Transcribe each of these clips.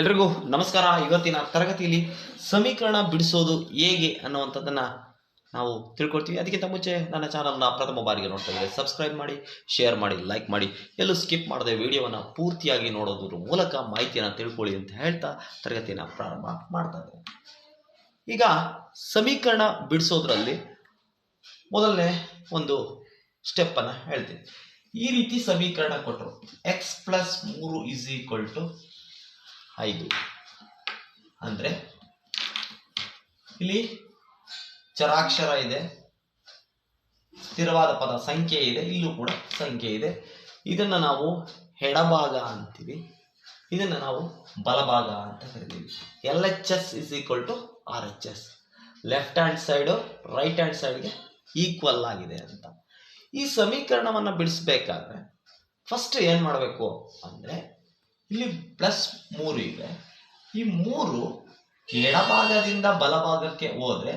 ಎಲ್ರಿಗೂ ನಮಸ್ಕಾರ. ಇವತ್ತಿನ ತರಗತಿಯಲ್ಲಿ ಸಮೀಕರಣ ಬಿಡಿಸೋದು ಹೇಗೆ ಅನ್ನುವಂಥದ್ದನ್ನು ನಾವು ತಿಳ್ಕೊಳ್ತೀವಿ. ಅದಕ್ಕಿಂತ ಮುಂಚೆ ನನ್ನ ಚಾನಲ್ನ ಪ್ರಥಮ ಬಾರಿಗೆ ನೋಡ್ತಾ ಇದ್ದೀವಿ ಸಬ್ಸ್ಕ್ರೈಬ್ ಮಾಡಿ ಶೇರ್ ಮಾಡಿ ಲೈಕ್ ಮಾಡಿ. ಎಲ್ಲೂ ಸ್ಕಿಪ್ ಮಾಡದೆ ವಿಡಿಯೋವನ್ನು ಪೂರ್ತಿಯಾಗಿ ನೋಡೋದ್ರ ಮೂಲಕ ಮಾಹಿತಿಯನ್ನು ತಿಳ್ಕೊಳ್ಳಿ ಅಂತ ಹೇಳ್ತಾ ತರಗತಿಯನ್ನು ಪ್ರಾರಂಭ ಮಾಡ್ತಾ ಈಗ ಸಮೀಕರಣ ಬಿಡಿಸೋದ್ರಲ್ಲಿ ಮೊದಲನೇ ಒಂದು ಸ್ಟೆಪ್ಪನ್ನು ಹೇಳ್ತೀನಿ. ಈ ರೀತಿ ಸಮೀಕರಣ ಕೊಟ್ಟರು ಎಕ್ಸ್ ಪ್ಲಸ್ ಮೂರು ಇಸ್ ಈಕ್ವಲ್ ಟು ಐದು. ಅಂದರೆ ಇಲ್ಲಿ ಚರಾಕ್ಷರ ಇದೆ, ಸ್ಥಿರವಾದ ಪದ ಸಂಖ್ಯೆ ಇದೆ, ಇಲ್ಲೂ ಕೂಡ ಸಂಖ್ಯೆ ಇದೆ. ಇದನ್ನು ನಾವು ಎಡಭಾಗ ಅಂತೀವಿ. ಇದನ್ನು ನಾವು ಬಲಭಾಗ ಅಂತ ಕರಿತೀವಿ. L H S is equal to R H S left hand side right hand ಸೈಡ್ಗೆ ಈಕ್ವಲ್ ಆಗಿದೆ ಅಂತ. ಈ ಸಮೀಕರಣವನ್ನು ಬಿಡಿಸ್ಬೇಕಾದ್ರೆ ಫಸ್ಟ್ ಏನು ಮಾಡಬೇಕು ಅಂದರೆ ಇಲ್ಲಿ ಪ್ಲಸ್ ಮೂರು ಇದೆ. ಈ ಮೂರು ಎಡಭಾಗದಿಂದ ಬಲಭಾಗಕ್ಕೆ ಹೋದ್ರೆ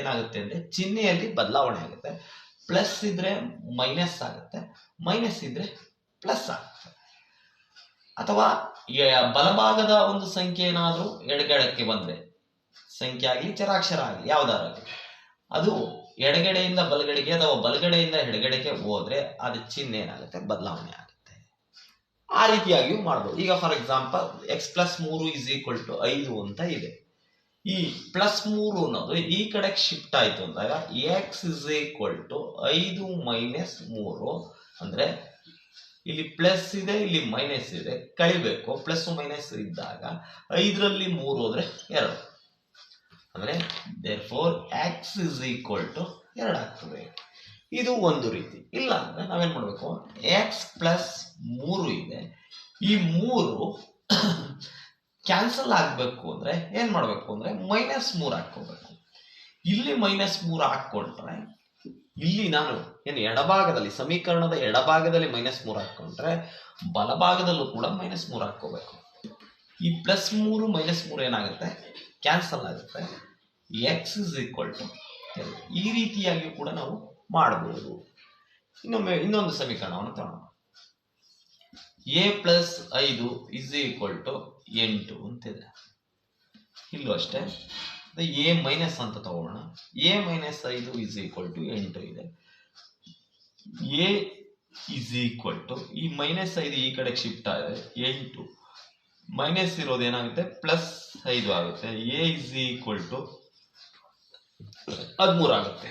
ಏನಾಗುತ್ತೆ ಅಂದರೆ ಚಿಹ್ನೆಯಲ್ಲಿ ಬದಲಾವಣೆ ಆಗುತ್ತೆ. ಪ್ಲಸ್ ಇದ್ರೆ ಮೈನಸ್ ಆಗುತ್ತೆ. ಮೈನಸ್ ಇದ್ರೆ ಪ್ಲಸ್ ಆಗುತ್ತೆ. ಅಥವಾ ಬಲಭಾಗದ ಒಂದು ಸಂಖ್ಯೆ ಏನಾದರೂ ಎಡಗಡಕ್ಕೆ ಬಂದರೆ, ಸಂಖ್ಯೆ ಆಗಲಿ, ಚರಾಕ್ಷರ ಆಗಲಿ ಯಾವ್ದಾರಾಗಲಿ ಅದು ಎಡಗಡೆಯಿಂದ ಬಲಗಡೆಗೆ ಅಥವಾ ಬಲಗಡೆಯಿಂದ ಎಡಗಡೆಗೆ ಹೋದ್ರೆ ಅದು ಚಿಹ್ನೆ ಏನಾಗುತ್ತೆ? ಬದಲಾವಣೆ ಆಗುತ್ತೆ. ಆ ರೀತಿಯಾಗಿಯೂ ಮಾಡ್ಬೋದು. ಈಗ ಫಾರ್ ಎಕ್ಸಾಂಪಲ್ ಎಕ್ಸ್ ಪ್ಲಸ್ ಮೂರು ಇಸ್ ಈಕ್ವಲ್ ಟು ಐದು ಅಂತ ಇದೆ. ಈ ಪ್ಲಸ್ ಮೂರು ಅನ್ನೋದು, ಈ ಕಡೆಗೆ ಶಿಫ್ಟ್ ಆಯ್ತು ಅಂದಾಗ ಎಕ್ಸ್ ಇಸ್ ಈಕ್ವಲ್ ಟು ಐದು ಮೈನಸ್ ಮೂರು ಅಂದ್ರೆ ಇಲ್ಲಿ ಪ್ಲಸ್ ಇದೆ, ಇಲ್ಲಿ ಮೈನಸ್ ಇದೆ. ಕಳಿಬೇಕು. ಪ್ಲಸ್ ಮೈನಸ್ ಇದ್ದಾಗ, ಐದರಲ್ಲಿ ಮೂರು ಹೋದ್ರೆ ಎರಡು. ಅಂದ್ರೆ therefore x is equal to ಎರಡು ಆಗ್ತದೆ. ಇದು ಒಂದು ರೀತಿ. ಇಲ್ಲ ಅಂದ್ರೆ ನಾವೇನ್ ಮಾಡಬೇಕು? ಎಕ್ಸ್ ಪ್ಲಸ್ ಮೂರು ಇದೆ. ಈ ಮೂರು ಕ್ಯಾನ್ಸಲ್ ಆಗಬೇಕು ಅಂದ್ರೆ ಏನ್ ಮಾಡಬೇಕು ಅಂದ್ರೆ ಮೈನಸ್ ಮೂರು ಹಾಕೋಬೇಕು ಇಲ್ಲಿ ಮೈನಸ್ ಮೂರು ಹಾಕೊಂಡ್ರೆ ಇಲ್ಲಿ ನಾನು ಏನು ಎಡಭಾಗದಲ್ಲಿ, ಸಮೀಕರಣದ ಎಡಭಾಗದಲ್ಲಿ ಮೈನಸ್ ಮೂರು ಹಾಕೊಂಡ್ರೆ ಬಲಭಾಗದಲ್ಲೂ ಕೂಡ ಮೈನಸ್ ಮೂರು ಹಾಕೋಬೇಕು ಈ ಪ್ಲಸ್ ಮೂರು ಮೈನಸ್ ಮೂರು ಏನಾಗುತ್ತೆ? ಕ್ಯಾನ್ಸಲ್ ಆಗುತ್ತೆ. ಎಕ್ಸ್ ಇಸ್ ಈ ರೀತಿಯಾಗಿ ಕೂಡ ನಾವು ಮಾಡಬಹುದು. ಇನ್ನೊಮ್ಮೆ, ಇನ್ನೊಂದು ಸಮೀಕರಣವನ್ನು ತಗೋಣ ಎ ಪ್ಲಸ್ ಐದು ಇಸ್ ಈಕ್ವಲ್ ಟು ಎಂಟು ಅಂತಿದೆ. ಇಲ್ಲೂ ಅಷ್ಟೇ. ಎ ಮೈನಸ್ ಅಂತ ತಗೋಣ. ಎ ಮೈನಸ್ ಐದು ಇಸ್ ಈಕ್ವಲ್ ಟು ಎಂಟು ಇದೆ. ಎ ಇಸ್ ಈಕ್ವಲ್ ಟು ಈ ಮೈನಸ್ ಐದು ಈ ಕಡೆ ಶಿಫ್ಟ್ ಆದರೆ ಎಂಟು. ಮೈನಸ್ ಇರೋದು ಏನಾಗುತ್ತೆ? ಪ್ಲಸ್ ಐದು ಆಗುತ್ತೆ. ಎ ಇಸ್ ಈಕ್ವಲ್ ಟು ಹದಿಮೂರು ಆಗುತ್ತೆ.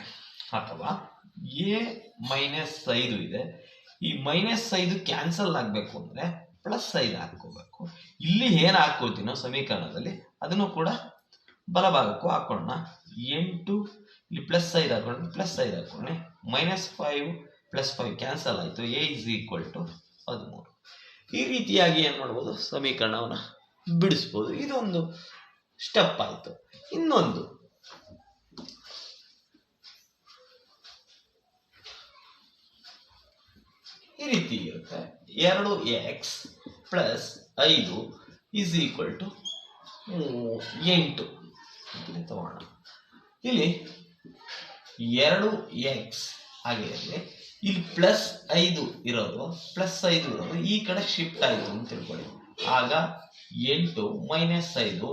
ಅಥವಾ ಎ ಮೈನಸ್ ಐದು ಇದೆ. ಈ ಮೈನಸ್ ಐದು ಕ್ಯಾನ್ಸಲ್ ಆಗಬೇಕು ಅಂದರೆ ಪ್ಲಸ್ ಐದು ಹಾಕ್ಕೋಬೇಕು. ಇಲ್ಲಿ ಏನು ಹಾಕ್ಕೋತೀನೋ ಸಮೀಕರಣದಲ್ಲಿ ಅದನ್ನು ಕೂಡ ಬಲಭಾಗಕ್ಕೂ ಹಾಕೋಣ. ಎಂಟು, ಇಲ್ಲಿ ಪ್ಲಸ್ ಐದು ಹಾಕೊಂಡು ಪ್ಲಸ್ ಐದು ಹಾಕೊಂಡೆ minus five plus five cancel ಆಯಿತು. ಎ ಇಸ್ ಈಕ್ವಲ್ ಟು ಹದಿಮೂರು. ಈ ರೀತಿಯಾಗಿ ಏನು ಮಾಡ್ಬೋದು? ಸಮೀಕರಣವನ್ನು ಬಿಡಿಸ್ಬೋದು. ಇದೊಂದು ಸ್ಟೆಪ್ ಆಯಿತು. ಇನ್ನೊಂದು. ಈ ರೀತಿ ಇರುತ್ತೆ. ಎರಡು ಎಕ್ಸ್ ಪ್ಲಸ್ ಐದು ಇಸ್ ಈಕ್ವಲ್ ಟು ಎಂಟು. ತಗೋಣ. ಇಲ್ಲಿ ಎರಡು ಎಕ್ಸ್ ಆಗಿರಲಿ ಇಲ್ಲಿ ಪ್ಲಸ್ ಐದು ಇರೋದು ಪ್ಲಸ್ ಐದು ಇರೋದು ಈ ಕಡೆ ಶಿಫ್ಟ್ ಆಯಿತು ಅಂತ ತಿಳ್ಕೊಳ್ಳಿ. ಆಗ ಎಂಟು ಮೈನಸ್ ಐದು,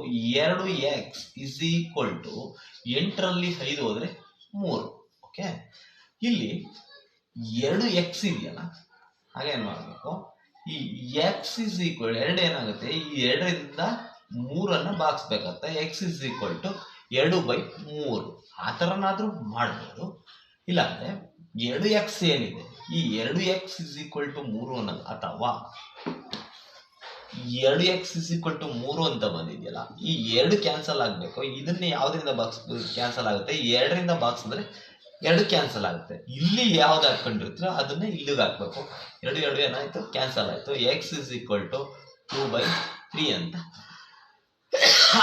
ಎರಡು ಎಕ್ಸ್ ಇಸ್ ಈಕ್ವಲ್ ಟು ಎಂಟರಲ್ಲಿ ಐದು ಹೋದರೆ ಮೂರು. ಓಕೆ ಇಲ್ಲಿ ಎರಡು ಎಕ್ಸ್ ಇದೆಯಲ್ಲ ಹಾಗೇನು ಮಾಡಬೇಕು? ಈ ಎಕ್ಸ್ ಇಸ್ ಈಕ್ವಲ್ ಎರಡು ಏನಾಗುತ್ತೆ? ಈ ಎರಡರಿಂದ ಮೂರನ್ನು ಬಾಗಿಸ್ಬೇಕಾಗತ್ತೆ ಎಕ್ಸ್ ಇಸ್ ಈಕ್ವಲ್ ಟು ಎರಡು ಬೈ ಮೂರು. ಆ ಥರನಾದರೂ ಮಾಡ್ಬೋದು. ಇಲ್ಲಾಂದರೆ ಎರಡು ಎಕ್ಸ್ ಏನಿದೆ? ಈ ಎರಡು ಎಕ್ಸ್ ಇಸ್ ಈಕ್ವಲ್ ಟು ಮೂರು ಅನ್ನೋದು, ಅಥವಾ ಎರಡು ಎಕ್ಸ್ ಇಸ್ ಈಕ್ವಲ್ ಟು ಮೂರು ಅಂತ ಬಂದಿದೆಯಲ್ಲ, ಈ ಎರಡು ಕ್ಯಾನ್ಸಲ್ ಆಗಬೇಕು. ಇದನ್ನ ಯಾವುದರಿಂದ ಬಾಕ್ಸ್ ಕ್ಯಾನ್ಸಲ್ ಆಗುತ್ತೆ? ಎರಡರಿಂದ ಬಾಕ್ಸ್ ಎರಡು ಕ್ಯಾನ್ಸಲ್ ಆಗುತ್ತೆ. ಇಲ್ಲಿ ಯಾವ್ದು ಹಾಕೊಂಡಿರ್ತೀರೋ ಅದನ್ನ ಇಲ್ಲಿಗೆ ಹಾಕ್ಬೇಕು. ಎರಡು ಎರಡು ಏನಾಯ್ತು? ಕ್ಯಾನ್ಸಲ್ ಆಯ್ತು. X is equal to two by three ಅಂತ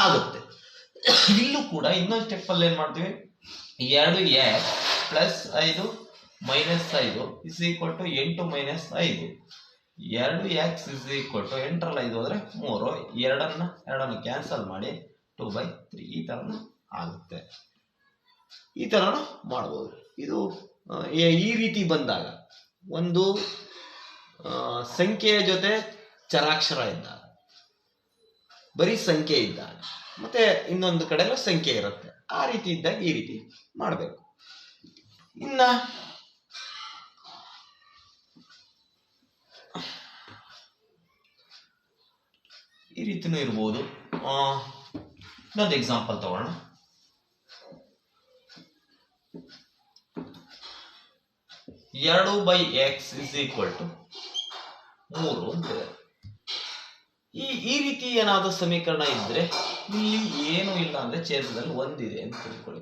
ಆಗುತ್ತೆ. ಇಲ್ಲೂ ಕೂಡ ಇನ್ನೊಂದು ಸ್ಟೆಪ್ ಅಲ್ಲಿ ಏನ್ ಮಾಡ್ತೀವಿ? ಎರಡು ಎಕ್ಸ್ ಪ್ಲಸ್ ಐದು ಮೈನಸ್ ಐದು ಇಸ್ ಈಕ್ವಲ್ ಟು ಎಂಟು ಮೈನಸ್ ಐದು. ಎರಡು ಎಕ್ಸ್ ಇಸ್ ಈಕ್ವಲ್ ಟು ಎಂಟರಲ್ಲಿ ಐದು ಹೋದ್ರೆ ಮೂರು. ಎರಡನ್ನ, ಎರಡನ್ನು ಕ್ಯಾನ್ಸಲ್ ಮಾಡಿ ಟೂ ಬೈ ತ್ರೀ ಈ ಥರನ ಆಗುತ್ತೆ. ಈ ಥರನೂ ಮಾಡ್ಬೋದು. ಇದು ಈ- ರೀತಿ ಬಂದಾಗ, ಒಂದು ಸಂಖ್ಯೆಯ ಜೊತೆ ಚರಾಕ್ಷರ ಇದ್ದಾಗ, ಬರೀ ಸಂಖ್ಯೆ ಇದ್ದಾಗ, ಮತ್ತೆ ಇನ್ನೊಂದು ಕಡೆನೂ ಸಂಖ್ಯೆ ಇರುತ್ತೆ. ಆ ರೀತಿ ಇದ್ದಾಗ ಈ ರೀತಿ ಮಾಡಬೇಕು. ಇನ್ನ, ಈ ರೀತಿನೂ ಇರ್ಬೋದು. ಇನ್ನೊಂದು ಎಕ್ಸಾಂಪಲ್ ತಗೋಣ. ಎರಡು by x is equal to ಮೂರು ಅಂತಿದೆ ಈ ಈ ರೀತಿ ಏನಾದರೂ ಸಮೀಕರಣ ಇದ್ರೆ ಇಲ್ಲಿ ಏನು ಇಲ್ಲ ಅಂದ್ರೆ ಛೇದದಲ್ಲಿ ಒಂದಿದೆ ಅಂತ ತಿಳ್ಕೊಳ್ಳಿ.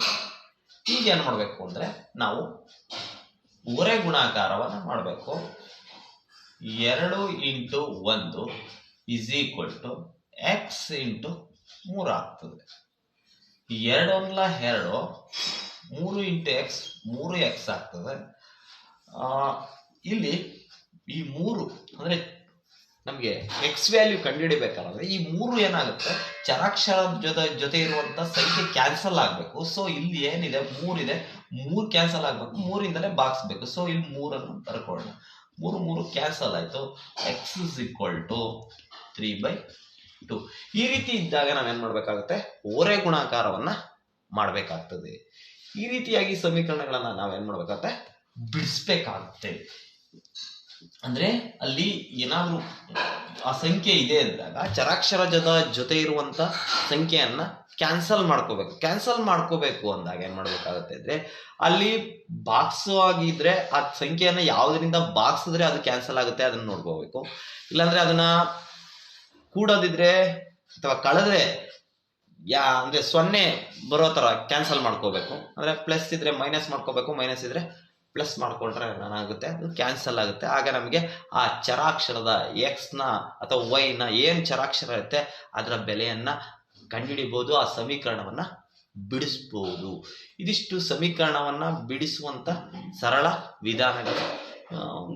ಈಗ ಏನು ಮಾಡಬೇಕು ಅಂದ್ರೆ ನಾವು ಒರೆ ಗುಣಾಕಾರವನ್ನು ಮಾಡಬೇಕು. ಎರಡು ಇಂಟು ಒಂದು is equal to x into ಮೂರು ಆಗ್ತದೆ. ಎರಡು ಒಂದ್ಲ ಎರಡು, ಮೂರು ಇಂಟು ಎಕ್ಸ್ ಮೂರು ಎಕ್ಸ್ ಆಗ್ತದೆ. ಇಲ್ಲಿ ಈ ಮೂರು, ಅಂದ್ರೆ ನಮಗೆ ಎಕ್ಸ್ ವ್ಯಾಲ್ಯೂ ಕಂಡುಹಿಡಿಬೇಕಾದ್ರೆ ಈ ಮೂರು ಏನಾಗುತ್ತೆ? ಚರಾಕ್ಷರ ಜೊತೆ ಜೊತೆ ಇರುವಂತ ಸಂಖ್ಯೆ ಕ್ಯಾನ್ಸಲ್ ಆಗಬೇಕು. ಸೊ ಇಲ್ಲಿ ಏನಿದೆ? ಮೂರಿದೆ. ಮೂರು ಕ್ಯಾನ್ಸಲ್ ಆಗಬೇಕು. ಮೂರಿಂದಲೇ ಬಾಗಿಸ್ಬೇಕು ಸೊ ಇಲ್ಲಿ ಮೂರನ್ನು ಬರ್ಕೊಳ್ಳೋಣ. ಮೂರು ಮೂರು ಕ್ಯಾನ್ಸಲ್ ಆಯಿತು. X is equal to three by two ಈ ರೀತಿ ಇದ್ದಾಗ ನಾವೇನು ಮಾಡಬೇಕಾಗುತ್ತೆ? ಓರೆ ಗುಣಾಕಾರವನ್ನ ಮಾಡಬೇಕಾಗ್ತದೆ. ಈ ರೀತಿಯಾಗಿ ಸಮೀಕರಣಗಳನ್ನ ನಾವೇನ್ ಮಾಡ್ಬೇಕಾಗುತ್ತೆ? ಬಿಡಿಸ್ಬೇಕಾಗುತ್ತೆ. ಅಂದ್ರೆ ಅಲ್ಲಿ ಏನಾದ್ರೂ ಆ ಸಂಖ್ಯೆ ಇದೆ ಅಂದಾಗ ಚರಾಕ್ಷರ ಜೊತೆ ಜೊತೆ ಇರುವಂತ ಸಂಖ್ಯೆಯನ್ನ ಕ್ಯಾನ್ಸಲ್ ಮಾಡ್ಕೋಬೇಕು. ಕ್ಯಾನ್ಸಲ್ ಮಾಡ್ಕೋಬೇಕು ಅಂದಾಗ ಏನ್ ಮಾಡ್ಬೇಕಾಗತ್ತೆ ಅಂದ್ರೆ ಅಲ್ಲಿ ಬಾಕ್ಸ್ ಆಗಿದ್ರೆ ಆ ಸಂಖ್ಯೆಯನ್ನ ಯಾವ್ದರಿಂದ ಬಾಕ್ಸಿದ್ರೆ ಅದು ಕ್ಯಾನ್ಸಲ್ ಆಗುತ್ತೆ ಅದನ್ನ ನೋಡ್ಕೋಬೇಕು. ಇಲ್ಲಾಂದ್ರೆ ಅದನ್ನ ಕೂಡದಿದ್ರೆ ಅಥವಾ ಕಳೆದ್ರೆ ಯಾ ಅಂದ್ರೆ ಸೊನ್ನೆ ಬರೋ ತರ ಕ್ಯಾನ್ಸಲ್ ಮಾಡ್ಕೋಬೇಕು. ಅಂದ್ರೆ ಪ್ಲಸ್ ಇದ್ರೆ ಮೈನಸ್ ಮಾಡ್ಕೋಬೇಕು ಮೈನಸ್ ಇದ್ರೆ ಪ್ಲಸ್ ಮಾಡಿಕೊಂಡ್ರೆ ಏನಾಗುತ್ತೆ? ಅದು ಕ್ಯಾನ್ಸಲ್ ಆಗುತ್ತೆ. ಆಗ ನಮಗೆ ಆ ಚರಾಕ್ಷರದ ಎಕ್ಸ್ನ ಅಥವಾ ವೈನ ಏನ್ ಚರಾಕ್ಷರ ಇರುತ್ತೆ, ಅದರ ಬೆಲೆಯನ್ನು ಕಂಡುಹಿಡಿಬೋದು, ಆ ಸಮೀಕರಣವನ್ನು ಬಿಡಿಸ್ಬೋದು. ಇದಿಷ್ಟು ಸಮೀಕರಣವನ್ನು ಬಿಡಿಸುವಂಥ ಸರಳ ವಿಧಾನಗಳು.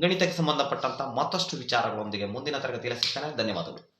ಗಣಿತಕ್ಕೆ ಸಂಬಂಧಪಟ್ಟಂಥ ಮತ್ತಷ್ಟು ವಿಚಾರಗಳೊಂದಿಗೆ ಮುಂದಿನ ತರಗತಿಯಲ್ಲಿ ಸಿಗ್ತಾನೆ. ಧನ್ಯವಾದಗಳು.